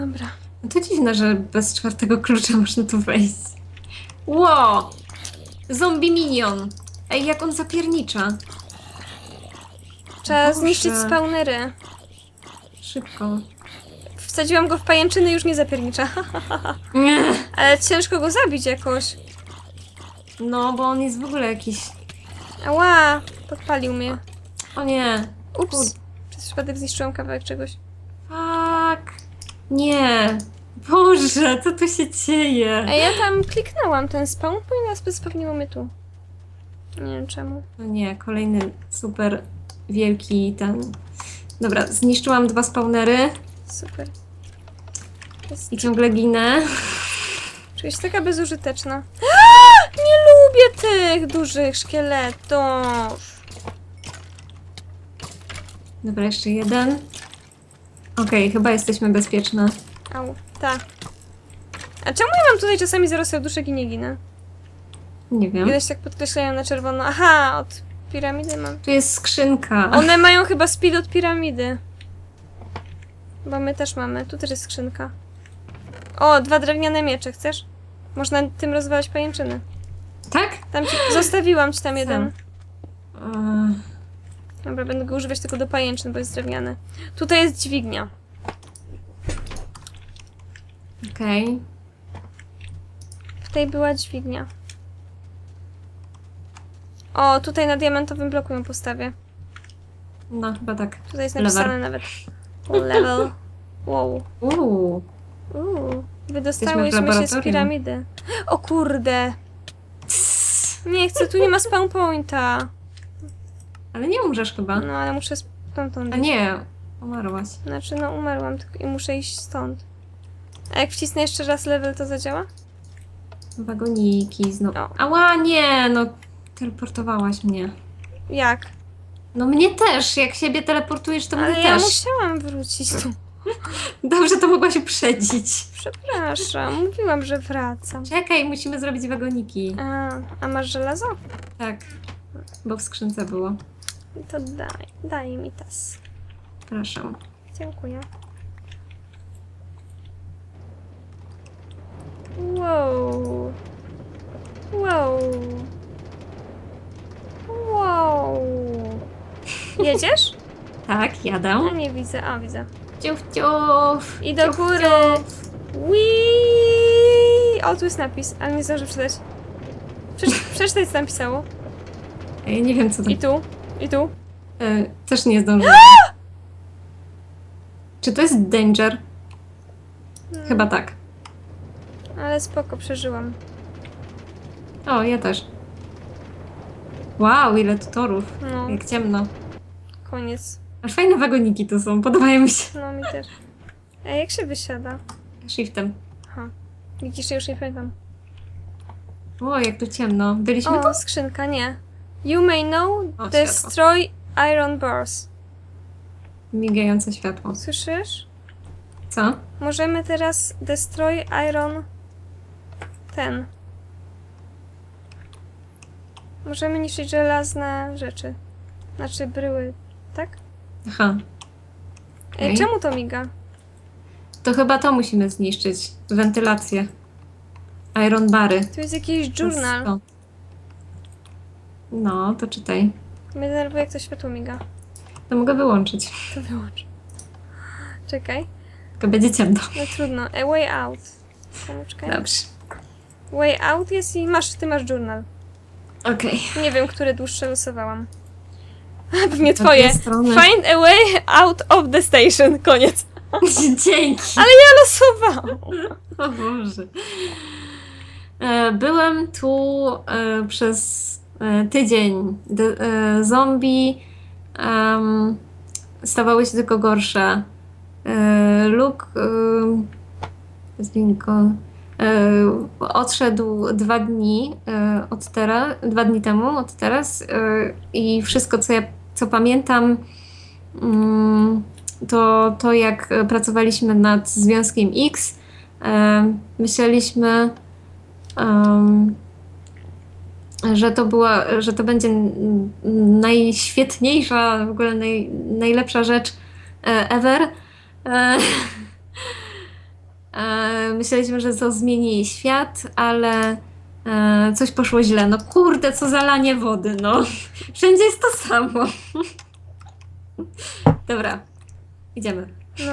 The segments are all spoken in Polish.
Dobra. No to dziwne, że bez czwartego klucza można tu wejść. Ło! Zombie minion. Ej, jak on zapiernicza. Trzeba Boże. zniszczyć spawnery. Szybko. Wsadziłam go w pajęczyny, już nie zapiernicza. Nie. Ale ciężko go zabić jakoś. No, bo on jest w ogóle jakiś... Ała, podpalił mnie. O nie. Ups. Kur- Przez przypadek zniszczyłam kawałek czegoś. Fuck. Nie. Boże, co tu się dzieje? Ej, ja tam kliknęłam ten spawn, ponieważ spawniło mnie tu. Nie wiem czemu. No nie, kolejny super wielki ten... Dobra, zniszczyłam dwa spawnery Super. Jest, i ciągle ginę. czuję się taka bezużyteczna. Nie lubię tych dużych szkieletów. Dobra, jeszcze jeden. Okej, chyba jesteśmy bezpieczne. Au, tak. A czemu ja mam tutaj czasami zero serduszek i nie ginę? Nie wiem. Kiedyś tak podkreślają na czerwono. Aha, od piramidy mam. Tu jest skrzynka. One mają chyba speed od piramidy. Bo my też mamy. Tu też jest skrzynka. O, dwa drewniane miecze, chcesz? Można tym rozwalać pajęczyny. Tak? Tam ci, zostawiłam ci tam jeden. Eee, Dobra, będę go używać tylko do pajęczyn, bo jest drewniany. Tutaj jest dźwignia. Okej. W tej była dźwignia. O, tutaj na diamentowym bloku ją postawię. No, chyba tak. Tutaj jest napisane nawet. Level. Wow. Uuu. Uuu. Wydostałyśmy się z piramidy. O kurde. Nie chcę, tu nie ma spawn pointa. Ale nie umrzesz chyba. No ale muszę stamtąd A iść. nie, umarłaś. Znaczy, no umarłam tylko i muszę iść stąd. A jak wcisnę jeszcze raz level, to zadziała? Wagoniki znowu. O. Ała, nie, no. Teleportowałaś mnie. Jak? No mnie też. Jak siebie teleportujesz, to Ale mnie ja też. musiałam wrócić tu. Dobrze, to mogłaś uprzedzić. Przepraszam, mówiłam, że wracam. Czekaj, musimy zrobić wagoniki. A, a masz żelazo? Tak. Bo w skrzynce było. To daj, daj mi tas. Proszę. Dziękuję. Wow. Wow. Wow. Jedziesz? Tak, jadę. A nie widzę, a widzę. Ciuf, ciuf. I do ciuf, góry. ciuf. Wii! O, tu jest napis, ale nie zdążę przeczytać. Przeczy- Przeczytaj, co tam pisało. Ej, nie wiem, co tam I tu, i tu. E, też nie zdążyłam. Czy to jest danger? Chyba tak. Ale spoko, przeżyłam. O, ja też. Wow, ile tu torów. No, Jak ciemno. koniec. Aż fajne wagoniki tu są, podobają mi się. No, mi też. Ej, jak się wysiada? Shiftem. Aha. Widzisz, ja już nie pamiętam. O, jak tu ciemno. Byliśmy tu? O, skrzynka, nie. You may know O, destroy iron bars. Migające światło. Słyszysz? Co? Możemy teraz destroy iron ten. Możemy niszczyć żelazne rzeczy. Znaczy bryły, tak? Aha. Ej, Okej. czemu to miga? To chyba to musimy zniszczyć. Wentylację. Iron bary. Tu jest jakiś journal. to. No, to czytaj. Mnie denerwuje, jak to światło miga. To mogę wyłączyć. To wyłącz. Czekaj. Tylko będzie ciemno. No trudno. A way out. Czekaj. Dobrze. Way out jest i masz, ty masz journal. Okej. Nie wiem, które dłuższe losowałam. Pewnie twoje. strony. Find a way out of the station. Koniec. Dzięki. Ale ja losowałam. O Boże. E, Byłem tu e, przez e, tydzień. De, e, zombie stawały się tylko gorsze. E, Luke e, z e, odszedł dwa dni e, od teraz, dwa dni temu od teraz e, i wszystko, co ja co pamiętam, mm, to, to jak e, pracowaliśmy nad Związkiem X, e, myśleliśmy, że to była, że to będzie najświetniejsza, w ogóle naj, najlepsza rzecz e, ever. E, E, myśleliśmy, że to zmieni świat, ale coś poszło źle. No kurde, co za lanie wody, no. Wszędzie jest to samo. Dobra, idziemy. No.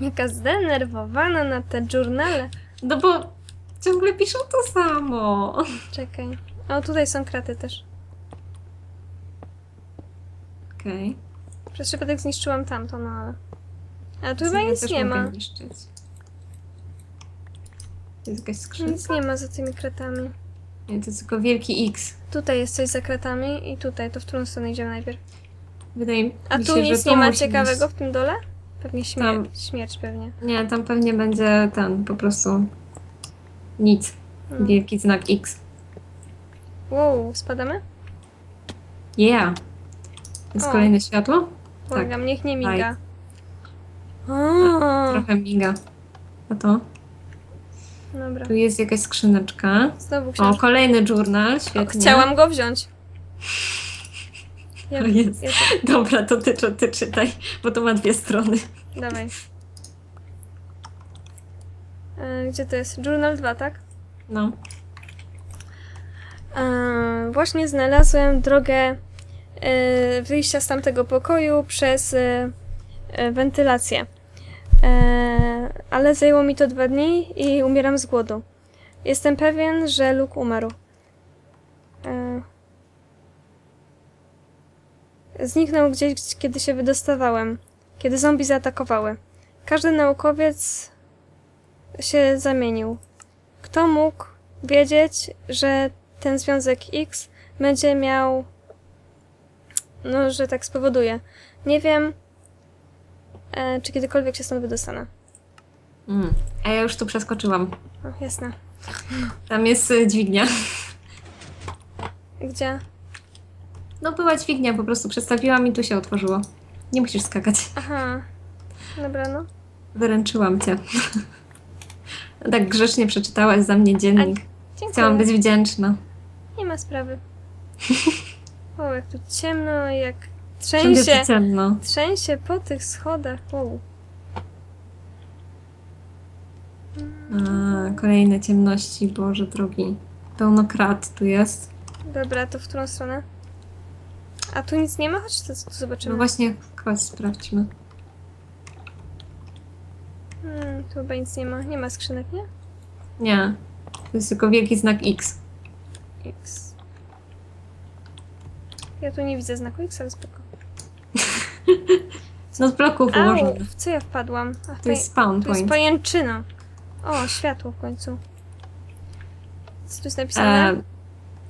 Jaka zdenerwowana na te journale. No bo ciągle piszą to samo. Czekaj. O, tutaj są kraty też. Okej. Przez przypadek zniszczyłam tamto, no ale... Ale tu chyba Ja nic też nie mogę ma. niszczyć. Jest jakaś skrzynka? Nic nie ma za tymi kratami. Nie, to jest tylko wielki X. Tutaj jest coś za kratami i tutaj, to w którą stronę idziemy najpierw. Wydaje mi A się, tu że nic to nie ma musi ciekawego w tym dole? Pewnie śmier Tam. śmierć pewnie. Nie, tam pewnie będzie ten, po prostu nic. Hmm. Wielki znak X. Wow, spadamy? Yeah. Jest O. kolejne światło? Błagam, niech nie miga. O, Trochę miga. A to? dobra. Tu jest jakaś skrzyneczka. Znowu O, książka. kolejny journal, O, świetnie. chciałam go wziąć. Ja, O jest. ja, Dobra, to ty, to ty czytaj, bo to ma dwie strony. dawaj. E, gdzie to jest? Journal 2, tak? No. E, właśnie znalazłem drogę e, wyjścia z tamtego pokoju przez e, e, wentylację. E, ale zajęło mi to dwa dni i umieram z głodu. Jestem pewien, że Luke umarł. E, zniknął gdzieś, kiedy się wydostawałem, kiedy zombie zaatakowały. Każdy naukowiec się zamienił. Kto mógł wiedzieć, że ten związek X będzie miał. No, że tak spowoduje. Nie wiem, e, czy kiedykolwiek się stąd wydostanę. Mm. A ja już tu przeskoczyłam. O, jasne. Tam jest y, dźwignia. Gdzie? No była dźwignia, po prostu przestawiłam i tu się otworzyło. Nie musisz skakać. Aha. Dobra, no. Wyręczyłam cię. Tak grzecznie przeczytałaś za mnie dziennik. Dziękuję. Chciałam być wdzięczna. Nie ma sprawy. O, jak tu ciemno, jak trzęsie. ciemno. Trzęsie po tych schodach. Wow. A, kolejne ciemności, Boże drogi. Pełno krat tu jest. Dobra, to w którą stronę? A tu nic nie ma? Chodź, to tu zobaczymy. No właśnie, chodź sprawdźmy. Hmm, tu chyba nic nie ma. Nie ma skrzynek, nie? Nie. To jest tylko wielki znak X. X. Ja tu nie widzę znaku X, ale spoko. No z bloków Au, w co ja wpadłam? Ach, To jest spawn tu jest point. pajęczyna. O, światło w końcu. Co tu jest napisane? Uh,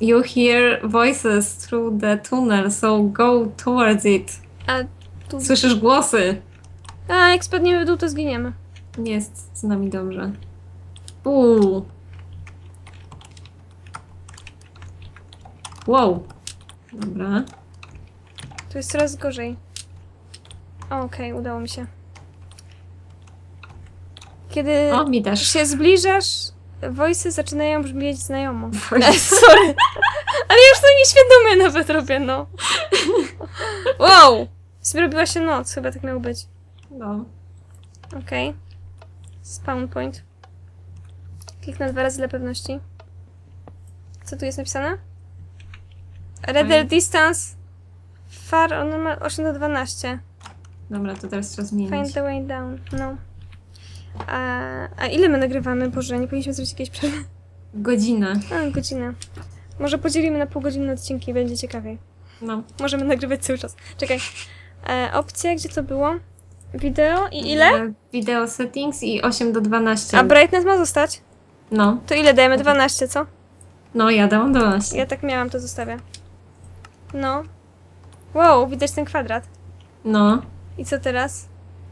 you hear voices through the tunnel, so go towards it. A tu... Słyszysz głosy. A, jak spadniemy w dół, to zginiemy. Nie jest z nami dobrze. Uuu. Wow. Dobra. Tu jest coraz gorzej. Okej, udało mi się. Kiedy O, mi też. się zbliżasz, voice zaczynają brzmieć znajomo. Voice. Sorry. Ale ja już to nieświadomie nawet robię, no. Wow! Zrobiła się noc, chyba tak miało być. No. Okej. Spawn point. Kliknę dwa razy dla pewności. Co tu jest napisane? Fine. distance far on normal 8 do 12. Dobra, to teraz trzeba Find zmienić. the way down. No. A, a ile my nagrywamy? Boże, nie powinniśmy zrobić jakiejś przerwy. Godzinę. A, godzinę. Może podzielimy na półgodzinne odcinki, będzie ciekawiej. No. Możemy nagrywać cały czas. Czekaj. E, opcja, gdzie to było? Wideo i ile? Video settings i 8 do 12. A brightness ma zostać? No. To ile dajemy? 12, co? No, ja dałam 12. Ja tak miałam, to zostawię. No. Wow, widać ten kwadrat. No. I co teraz?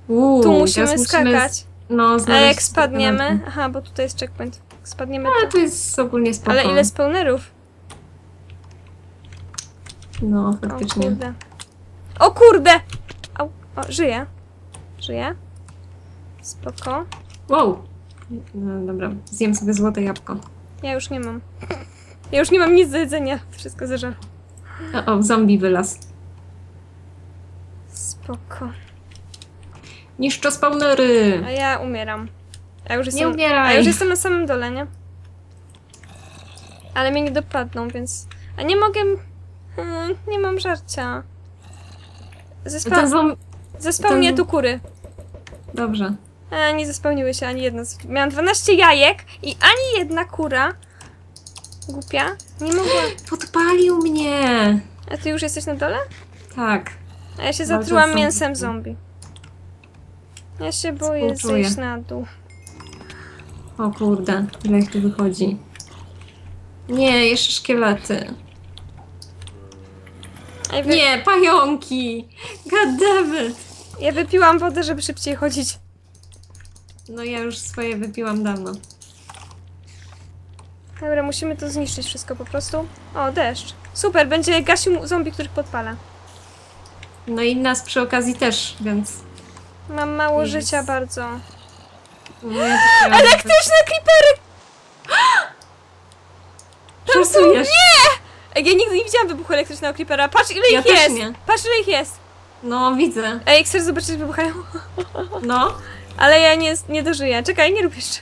Uuu, Tu teraz musimy skakać. No, A znaleźć jak spadniemy? Aha, bo tutaj jest checkpoint. Jak spadniemy Ale to... to jest ogólnie spoko. Ale ile spawnerów? No, O faktycznie. kurde. O kurde! Au. O, żyję. Żyję. Spoko. Wow. No, dobra, zjem sobie złote jabłko. Ja już nie mam. Ja już nie mam nic do jedzenia. Wszystko zeżarło. O, o, zombie wylaz. Spoko. Niszczę spawnery! A ja umieram. A już Nie jestem, a umieraj! już jestem na samym dole, nie? Ale mnie nie dopadną, więc... A nie mogę... Hmm, nie mam żarcia. Zespa... Zom... Mnie tu kury. Dobrze. A, nie zespełniły się ani jedna. z- Miałam 12 jajek i ani jedna kura. Głupia. Nie mogła. Podpalił mnie! A ty już jesteś na dole? Tak. A ja się Walczę zatrułam z mięsem zombie. zombie. Ja się boję Współczuję. zejść na dół. O kurde, ile ich tu wychodzi. Nie, jeszcze szkielety. Ej, wy... Nie, pająki! Goddammit! Ja wypiłam wodę, żeby szybciej chodzić. No ja już swoje wypiłam dawno. Dobra, musimy to zniszczyć wszystko po prostu. O, deszcz. Super, będzie gasił zombie, których podpala. No i nas przy okazji też, więc... Mam mało Jest. życia bardzo. No ja też miałam- Elektryczne creepery! Tam są... Żartujesz? Ej, ja nigdy nie widziałam wybuchu elektrycznego creepera. Patrz ile Ja ich też jest! nie. Patrz ile ich jest! No, widzę. Ej, chcesz zobaczyć, wybuchają? No, Ale ja nie, nie dożyję. Czekaj, nie rób jeszcze.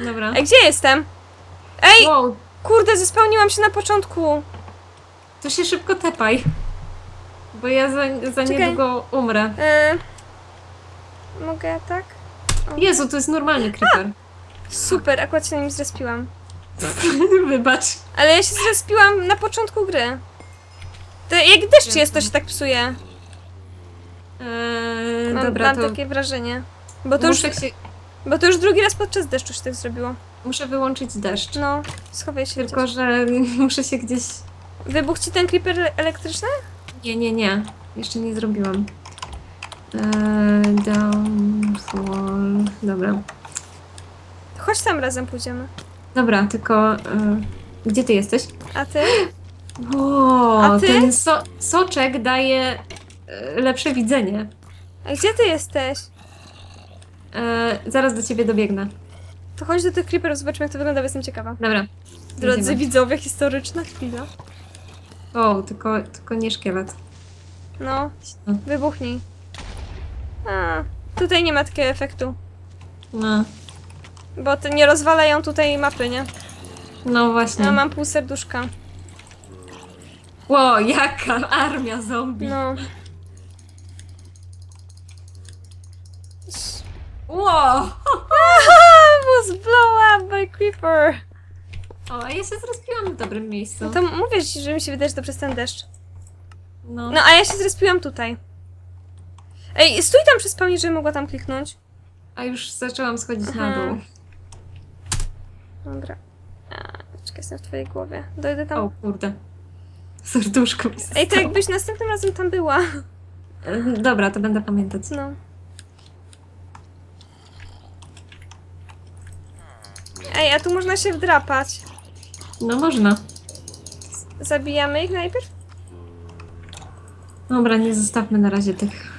dobra. Ej, gdzie jestem? Ej, Wow, kurde, zespełniłam się na początku. to się szybko tepaj. Bo ja za, za Czekaj. niedługo umrę. E, mogę tak? Jezu, to jest normalny creeper. Super, akurat się na nim zrespiłam. Wybacz. Ale ja się zrespiłam na początku gry. To jak deszcz jest, to się tak psuje. Eee, Mam, dobra, mam to takie wrażenie. Bo to, już, muszę, się, bo to już drugi raz podczas deszczu się tak zrobiło. muszę wyłączyć deszcz. No, schowaj się. Tylko, gdzieś. że muszę się gdzieś... Wybuchł ci ten creeper elektryczny? Nie, nie, nie. Jeszcze nie zrobiłam. Eee, downfall... Dobra. Chodź tam razem pójdziemy. Dobra, tylko... E, gdzie ty jesteś? A ty? O, A ty? ten so soczek daje e, lepsze widzenie. A gdzie ty jesteś? E, zaraz do ciebie dobiegnę. To chodź do tych creeperów, zobaczymy jak to wygląda, bo jestem ciekawa. Dobra. Drodzy Idziemy. widzowie, historyczna chwila. O, tylko, tylko nie szkielet. No, No. wybuchnij. A, tutaj nie ma takiego efektu. No, Bo te nie rozwalają tutaj mapy, nie? no właśnie. Ja mam pół serduszka. Ło, jaka armia zombie. No. Ło! was blow up by creeper. O, a ja się zrespiłam w dobrym miejscu. No to mówię ci, że mi się wydaje, że to przez ten deszcz. No, No a ja się zrespiłam tutaj. Ej, stój tam przy spawnie, żebym mogła tam kliknąć. a już zaczęłam schodzić Aha. na dół. Dobra. Czekaj, jestem w twojej głowie. Dojdę tam. O kurde. Serduszko mi Ej, to zostało. jakbyś następnym razem tam była. E, Dobra, to będę pamiętać. No. Ej, a tu można się wdrapać. No można. Zabijamy ich najpierw? Dobra, nie zostawmy na razie tych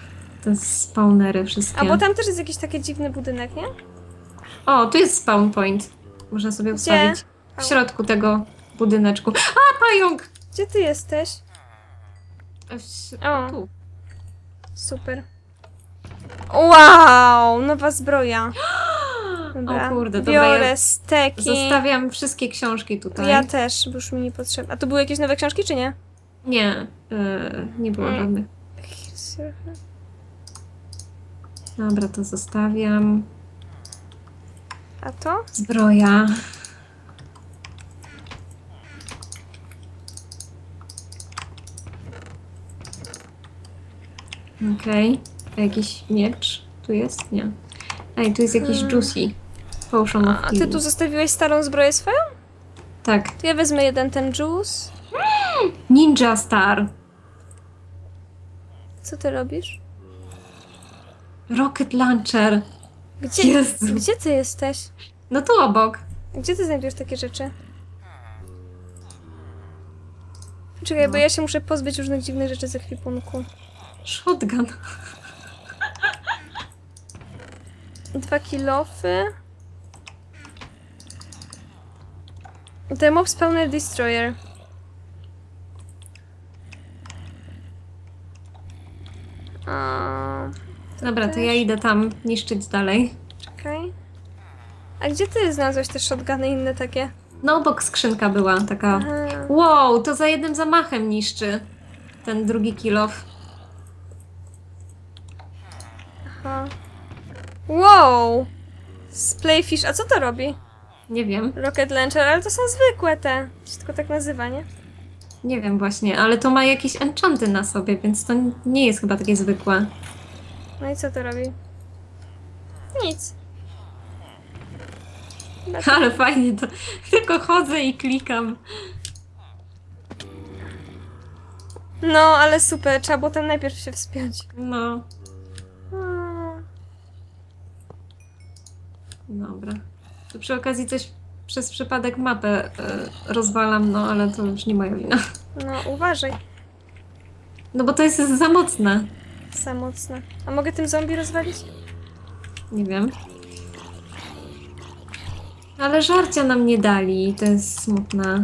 te spawnery wszystkie. A bo tam też jest jakiś taki dziwny budynek, nie? O, tu jest spawn point. Można sobie ustawić w środku tego budyneczku. A, pająk! Gdzie ty jesteś? W O. Tu. Super. Wow, nowa zbroja. Dobra. O kurde, dobra, Biorę ja steki. Zostawiam wszystkie książki tutaj. Ja też, bo już mi nie potrzebne. A tu były jakieś nowe książki, czy nie? Nie, e, nie było Mm. żadnych. Dobra, to zostawiam. A to? Zbroja. Okej. A Jakiś miecz tu jest? Nie. Ej, tu jest jakiś Hmm. juicy. Potion of A ty healing. tu zostawiłeś starą zbroję swoją? Tak. To ja wezmę jeden ten juice. Ninja Star. Co ty robisz? Rocket Launcher. Gdzie, Jezu. gdzie ty jesteś? No tu obok. Gdzie ty znajdujesz takie rzeczy? Czekaj, No. bo ja się muszę pozbyć różnych dziwnych rzeczy z ekwipunku. Shotgun. Dwa kilofy. The Mob Spawner Destroyer. A... Dobra, to ja idę tam niszczyć dalej. Czekaj. A gdzie ty znalazłeś te shotguny inne takie? No, obok skrzynka była taka. Aha. Wow, to za jednym zamachem niszczy ten drugi kilof. Aha. Wow! Splayfish, a co to robi? Nie wiem, Rocket Launcher, ale to są zwykłe te. To się tylko tak nazywa, nie? nie wiem właśnie, ale to ma jakieś enchanty na sobie, więc to nie jest chyba takie zwykłe. No i co to robi? Nic. Ale fajnie to. Tylko chodzę i klikam. No, ale super, trzeba było tam najpierw się wspiąć. No, Mm. dobra. Tu przy okazji coś przez przypadek mapę e, rozwalam, no ale to już nie moja wina. No, uważaj. No bo to jest za mocne. Za mocno. A mogę tym zombie rozwalić? Nie wiem. Ale żarcia nam nie dali, to jest smutne.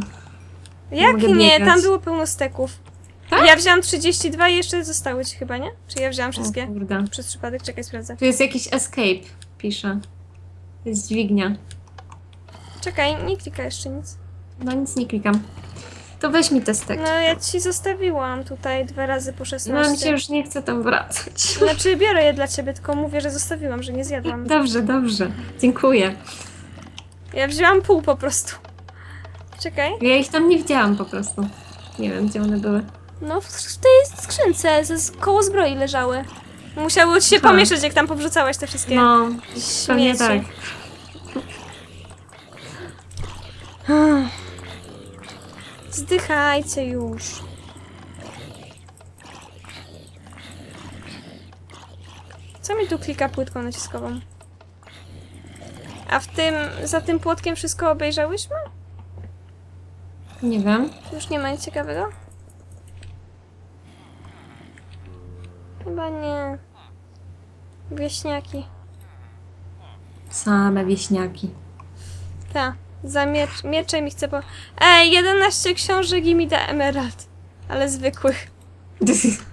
Jak mogę nie? biegać. Tam było pełno steków. Tak? Ja wziąłam 32 i jeszcze zostały ci chyba, nie? Czy ja wziąłam O wszystkie? kurde. Przez przypadek, czekaj, sprawdzę. Tu jest jakiś escape, pisze. To jest dźwignia. Czekaj, nie klika jeszcze nic. No nic nie klikam. To weź mi testek. No ja ci zostawiłam tutaj dwa razy po 16. No mi się już nie chce tam wracać. Znaczy biorę je dla ciebie, tylko mówię, że zostawiłam, że nie zjadłam. Dobrze, dobrze. Dziękuję. Ja wzięłam pół po prostu. Czekaj. Ja ich tam nie widziałam po prostu. Nie wiem, gdzie one były. No w, w tej skrzynce ze, z- koło zbroi leżały. Musiało ci się Aha. pomieszać, jak tam powrzucałaś te wszystkie No, pewnie tak. Zdychajcie już. Co mi tu klika płytką naciskową? A w tym, za tym płotkiem wszystko obejrzałyśmy? Nie wiem. Już nie ma nic ciekawego? Chyba nie. Wieśniaki. Same wieśniaki. Ta, za miecz, mieczem i chcę po... Ej, 11 książek i mi da emerald. Ale zwykłych.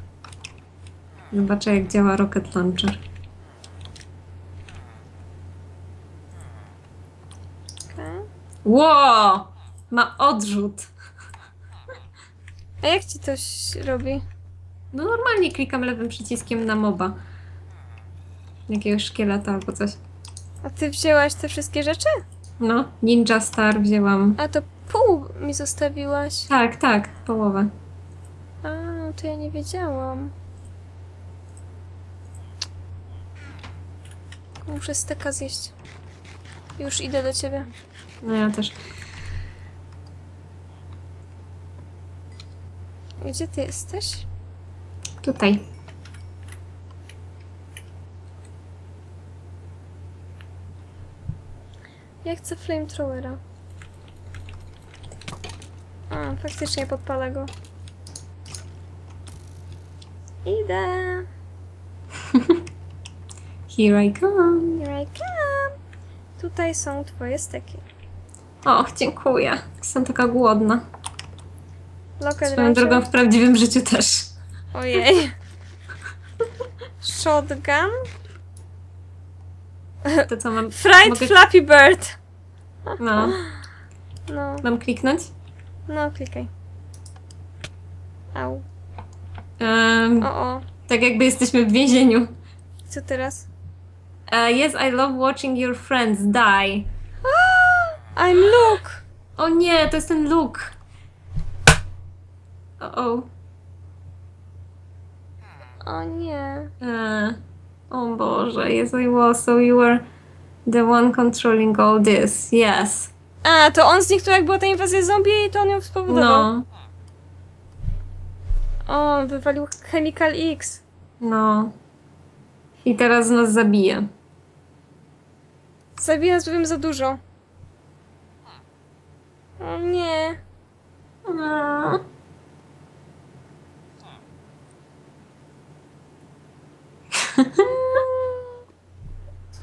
Zobaczę, jak działa rocket launcher. Okay. Ło! Ma odrzut. A jak ci to robi? No normalnie klikam lewym przyciskiem na moba. Jakiegoś szkieleta albo coś. A ty wzięłaś te wszystkie rzeczy? No, Ninja Star wzięłam. A to pół mi zostawiłaś. Tak, tak, połowę. A, no to ja nie wiedziałam. Muszę steka zjeść. Już idę do ciebie. No ja też. Gdzie ty jesteś? Tutaj. Ja chcę flamethrowera. A, faktycznie podpala go. Idę. Here I come. Here I come. Tutaj są twoje steki. Och, dziękuję. Jestem taka głodna. Locket Swoją drogą w prawdziwym życiu też. Ojej. Shotgun. To co mam... Fried Mogę- Flappy Bird. No, No, mam kliknąć? no, klikaj. Au. Um, O, o. tak jakby jesteśmy w więzieniu. Co teraz? Uh, yes, I love watching your friends die. I'm Luke. O nie, to jest ten Luke. O, o. O nie. E, o Boże, yes I was, so you were the one controlling all this. Yes. A, to on zniknął jak była ta inwazja zombie i to on ją spowodował. No, O, wywalił Chemical X. no. I teraz nas zabije. Zabija nas powiem za dużo. O nie. No.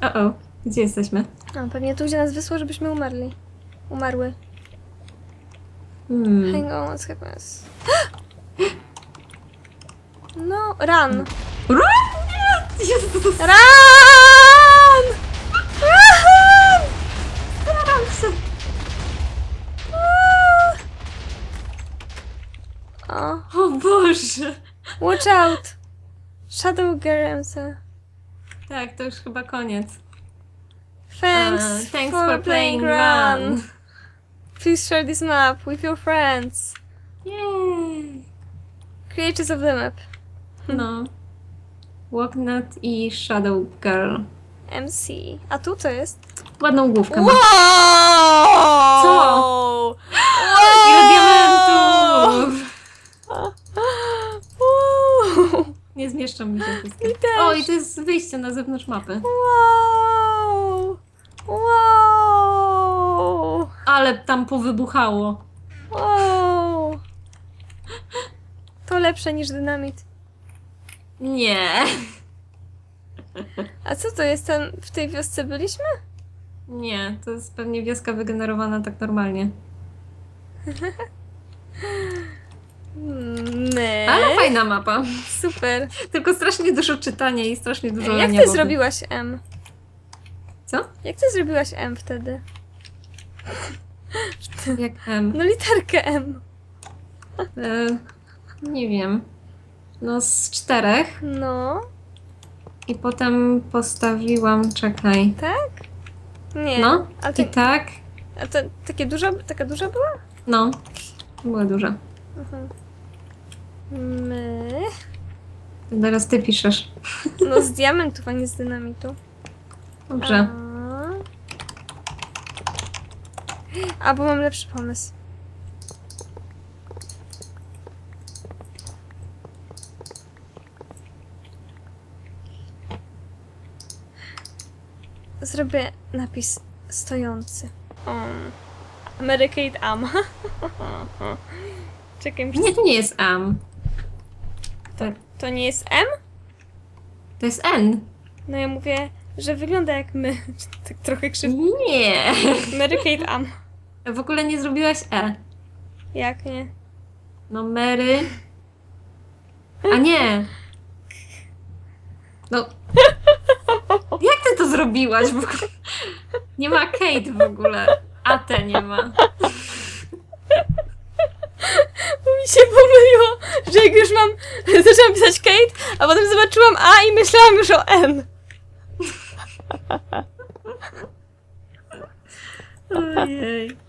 O, o, gdzie jesteśmy? A, pewnie tu, gdzie nas wysłał, żebyśmy umarli. Umarły. Hmm. Hang on, what's happened? No, run. Run! Jezus, Run! Run! staram się. O, O Boże. watch out! Shadow Geremsa. Tak, to już chyba koniec. Thanks, Uh, thanks for, for playing Run. Run. Please share this map with your friends. Yay. Creators of the map. No. Walknut i Shadow Girl. MC. A tu co jest? Ładną główkę ma. Wow! Co? Wow! Ile diamentów! Wow! Nie zmieszczą mi się wszystkie. O, i to jest wyjście na zewnątrz mapy. Wow! Ale tam powybuchało. Wow! To lepsze niż dynamit. Nie. A co to jest? Ten, w tej wiosce byliśmy? Nie, to jest pewnie wioska wygenerowana tak normalnie. My. Ale fajna mapa. Super. Tylko strasznie dużo czytania i strasznie dużo Jak lenia ty wody. zrobiłaś M? Co? Jak ty zrobiłaś M wtedy? Jak M. No literkę M. E, nie wiem. No z czterech. No, I potem postawiłam, czekaj. tak? Nie. No, A, i ty, tak. a to takie duża, taka duża była? No, była duża. Mhm. My. Teraz ty piszesz. No z diamentów, a nie z dynamitu. Dobrze. A. a, bo mam lepszy pomysł. Zrobię napis stojący. Um. Americate Am. Czekaj, Nie, to nie jest M. To, to nie jest M? to jest N. No ja mówię, że wygląda jak my. Tak trochę krzywko. Nie. Americate Am. W ogóle nie zrobiłaś E. Jak nie? No Mary. A nie. No. Jak ty to zrobiłaś? W ogóle? Nie ma Kate w ogóle. A te nie ma. Bo mi się pomyliło, że jak już mam, zaczęłam pisać Kate, a potem zobaczyłam A i myślałam już o N. Ojej.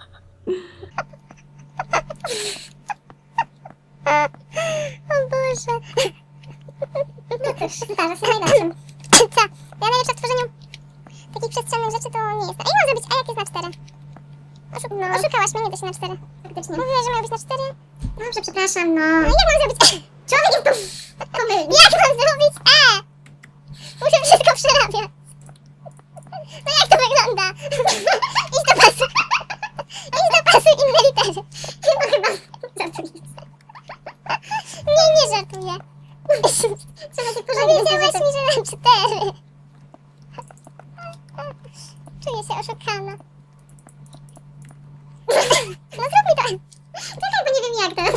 O Boże. No cóż, zdarza się najlepszym. Co? Ja najlepsza w tworzeniu takich przestrzennych rzeczy to nie jestem. Ej, mam zrobić A jak jest na cztery. Oszu- no. Oszukałaś mnie, nie da się na cztery. Faktycznie. Mówiłaś, że miał być na cztery? Dobrze, przepraszam, no. No jak mam zrobić? Człowiek jest tu pomylny. Jak mam zrobić E? Muszę wszystko przerabiać. No jak to wygląda? Do pasu inne litery. No chyba żartuję. Nie, nie żartuję. Trzeba się porządnie Powiedziałaś mi, że mam cztery. Czuję się oszukana. No zrób mi to. Czekaj, bo nie wiem jak teraz.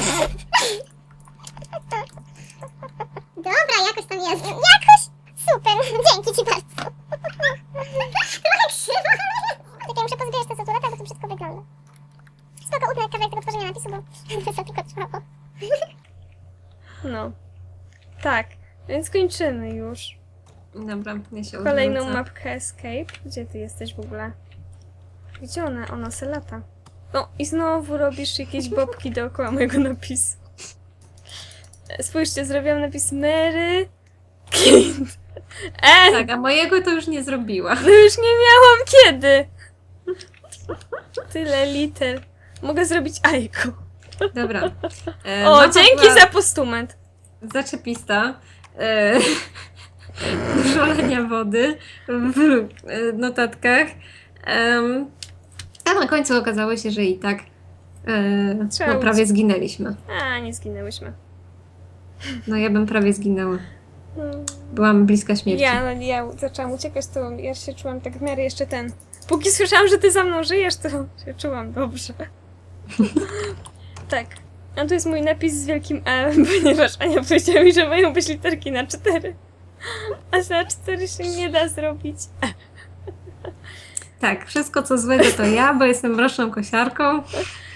Dobra, jakoś tam jest. Jakoś? Super, dzięki ci bardzo. Trochę krzywo. Czekaj, muszę pozbierać te saturaty, bo to wszystko wygląda. Spoko, utnę kawałek tego tworzenia napisu, bo to za tylko trwało. No. Tak, więc kończymy już. Dobra, ja się Kolejną odwrócę. mapkę Escape. Gdzie ty jesteś w ogóle? Gdzie ona? Ona se lata. No i znowu robisz jakieś bobki dookoła mojego napisu. E, Spójrzcie, zrobiłam napis Mary Kate. N! Tak, a mojego to już nie zrobiła. No już nie miałam kiedy. Tyle liter. Mogę zrobić ajko. Dobra. E, O, dzięki była za postument. Zaczepista. E, wody w notatkach. A na końcu okazało się, że i tak e, Trzeba no, prawie zginęliśmy. A, nie zginęłyśmy. No ja bym prawie zginęła. Hmm. Byłam bliska śmierci. Ja, no, ja zaczęłam uciekać, to ja się czułam tak w miarę jeszcze ten. Póki słyszałam, że ty za mną żyjesz, to się czułam dobrze. tak. A tu jest mój napis z wielkim E, ponieważ Ania powiedziała mi, że mają być literki na cztery. Aż na cztery się nie da zrobić. Tak, wszystko co złego to ja, bo jestem mroczną kosiarką.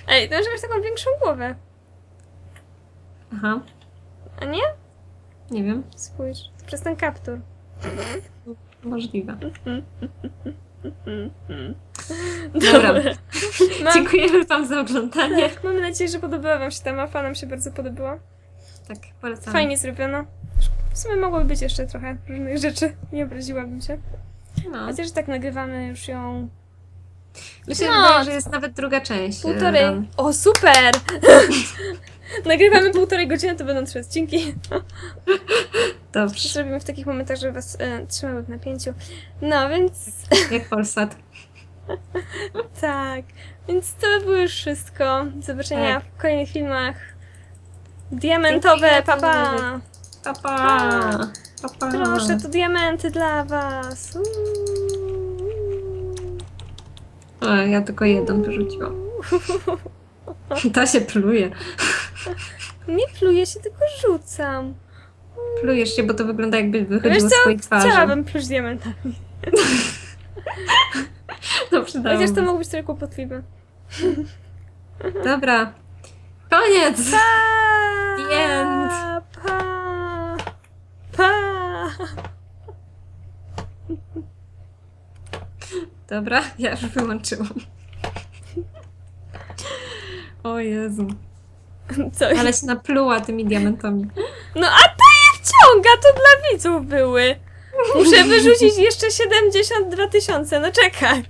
Ej, to może mieć taką większą głowę. Aha, A nie? nie wiem, Spójrz, przez ten kaptur. możliwe. Dobra. Mam, Dziękujemy Wam za oglądanie. tak, mamy nadzieję, że podobała Wam się ta mapa. Nam się bardzo podobała. Tak, polecam. Fajnie zrobiono. W sumie mogłoby być jeszcze trochę różnych rzeczy. Nie obraziłabym się. No. Chociaż tak nagrywamy już ją się No. wydaje, że jest nawet druga część. e, półtorej. Ran. O, super! nagrywamy półtorej godziny, to będą trzy odcinki. Dobrze, Zrobimy w takich momentach, żeby Was e, trzymały w napięciu. No, więc jak Polsat. Tak. Więc to by było już wszystko. Do zobaczenia Tak. w kolejnych filmach. Diamentowe, Dziękuję. papa! Pa, pa. Pa, pa. Proszę, to diamenty dla Was. Uuu. O, ja tylko jeden wyrzuciłam. Ta się pluje. Nie pluję się, tylko rzucam. Plujesz się, bo to wygląda jakby Wiesz wychodziło z co? twojej twarzy. Chciałabym pluć diamentami. Przydałoby Chociaż to mogło być trochę kłopotliwe. Dobra. Koniec! Pa! The end. Pa! Pa! Dobra, ja już wyłączyłam. O Jezu. Co? Ale się napluła tymi diamentami. No a to je wciąga, to dla widzów były. Muszę wyrzucić jeszcze 72 tysiące, no czekaj.